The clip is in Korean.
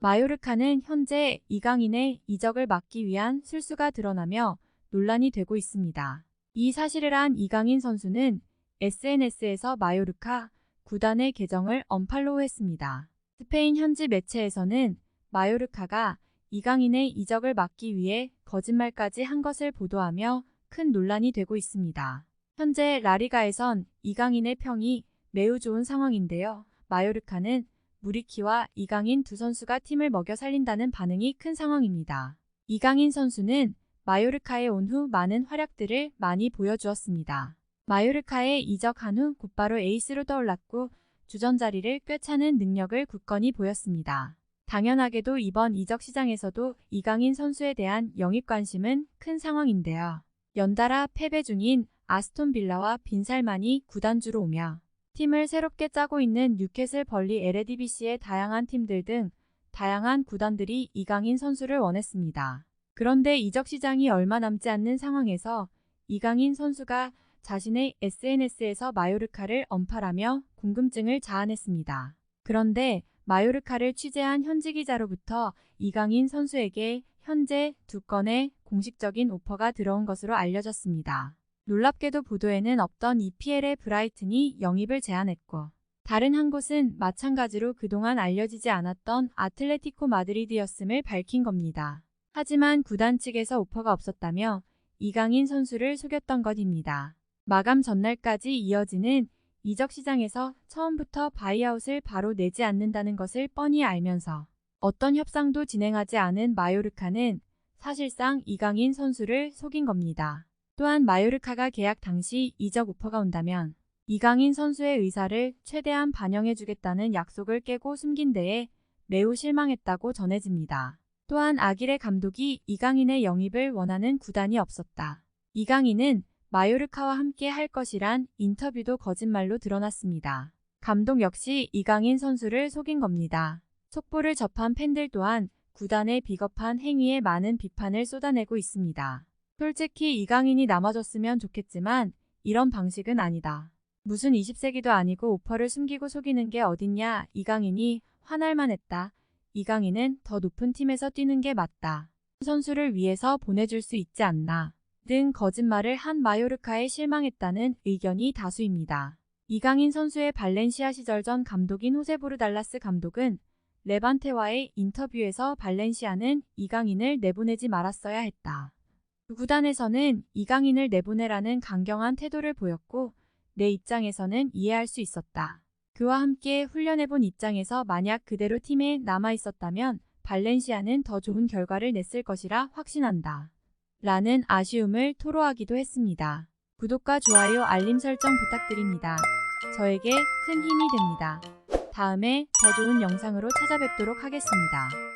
마요르카는 현재 이강인의 이적을 막기 위한 술수가 드러나며 논란이 되고 있습니다. 이 사실을 안 이강인 선수는 SNS에서 마요르카 구단의 계정을 언팔로우했습니다. 스페인 현지 매체에서는 마요르카가 이강인의 이적을 막기 위해 거짓말까지 한 것을 보도하며 큰 논란이 되고 있습니다. 현재 라리가에선 이강인의 평이 매우 좋은 상황인데요. 마요르카는 무리키와 이강인 두 선수가 팀을 먹여 살린다는 반응이 큰 상황입니다. 이강인 선수는 마요르카에 온 후 많은 활약들을 많이 보여주었습니다. 마요르카에 이적한 후 곧바로 에이스로 떠올랐고 주전 자리를 꿰차는 능력을 굳건히 보였습니다. 당연하게도 이번 이적 시장에서도 이강인 선수에 대한 영입 관심은 큰 상황인데요. 연달아 패배 중인 아스톤 빌라와 빈살만이 구단주로 오며 팀을 새롭게 짜고 있는 뉴캐슬 벌리 LADBC의 다양한 팀들 등 다양한 구단들이 이강인 선수를 원했습니다. 그런데 이적 시장이 얼마 남지 않는 상황에서 이강인 선수가 자신의 SNS에서 마요르카를 언팔하며 궁금증을 자아냈습니다. 그런데 마요르카를 취재한 현지 기자로부터 이강인 선수에게 현재 두 건의 공식적인 오퍼가 들어온 것으로 알려졌습니다. 놀랍게도 보도에는 없던 EPL의 브라이튼이 영입을 제안했고 다른 한 곳은 마찬가지로 그동안 알려지지 않았던 아틀레티코 마드리드였음을 밝힌 겁니다. 하지만 구단 측에서 오퍼가 없었다며 이강인 선수를 속였던 것입니다. 마감 전날까지 이어지는 이적 시장에서 처음부터 바이아웃을 바로 내지 않는다는 것을 뻔히 알면서 어떤 협상도 진행하지 않은 마요르카는 사실상 이강인 선수를 속인 겁니다. 또한 마요르카가 계약 당시 이적 오퍼가 온다면 이강인 선수의 의사를 최대한 반영해주겠다는 약속을 깨고 숨긴 데에 매우 실망했다고 전해집니다. 또한 아기레 감독이 이강인의 영입을 원하는 구단이 없었다. 이강인은 마요르카와 함께 할 것이란 인터뷰도 거짓말로 드러났습니다. 감독 역시 이강인 선수를 속인 겁니다. 속보를 접한 팬들 또한 구단의 비겁한 행위에 많은 비판을 쏟아내고 있습니다. 솔직히 이강인이 남아줬으면 좋겠지만 이런 방식은 아니다. 무슨 20세기도 아니고 오퍼를 숨기고 속이는 게 어딨냐 이강인이 화날만 했다. 이강인은 더 높은 팀에서 뛰는 게 맞다. 선수를 위해서 보내줄 수 있지 않나. 등 거짓말을 한 마요르카에 실망했다는 의견이 다수입니다. 이강인 선수의 발렌시아 시절 전 감독인 호세보르 달라스 감독은 레반테와의 인터뷰에서 발렌시아는 이강인을 내보내지 말았어야 했다. 두 구단에서는 이강인을 내보내라는 강경한 태도를 보였고 내 입장에서는 이해할 수 있었다. 그와 함께 훈련해본 입장에서 만약 그대로 팀에 남아 있었다면 발렌시아는 더 좋은 결과를 냈을 것이라 확신한다. 라는 아쉬움을 토로하기도 했습니다. 구독과 좋아요 알림 설정 부탁드립니다. 저에게 큰 힘이 됩니다. 다음에 더 좋은 영상으로 찾아뵙도록 하겠습니다.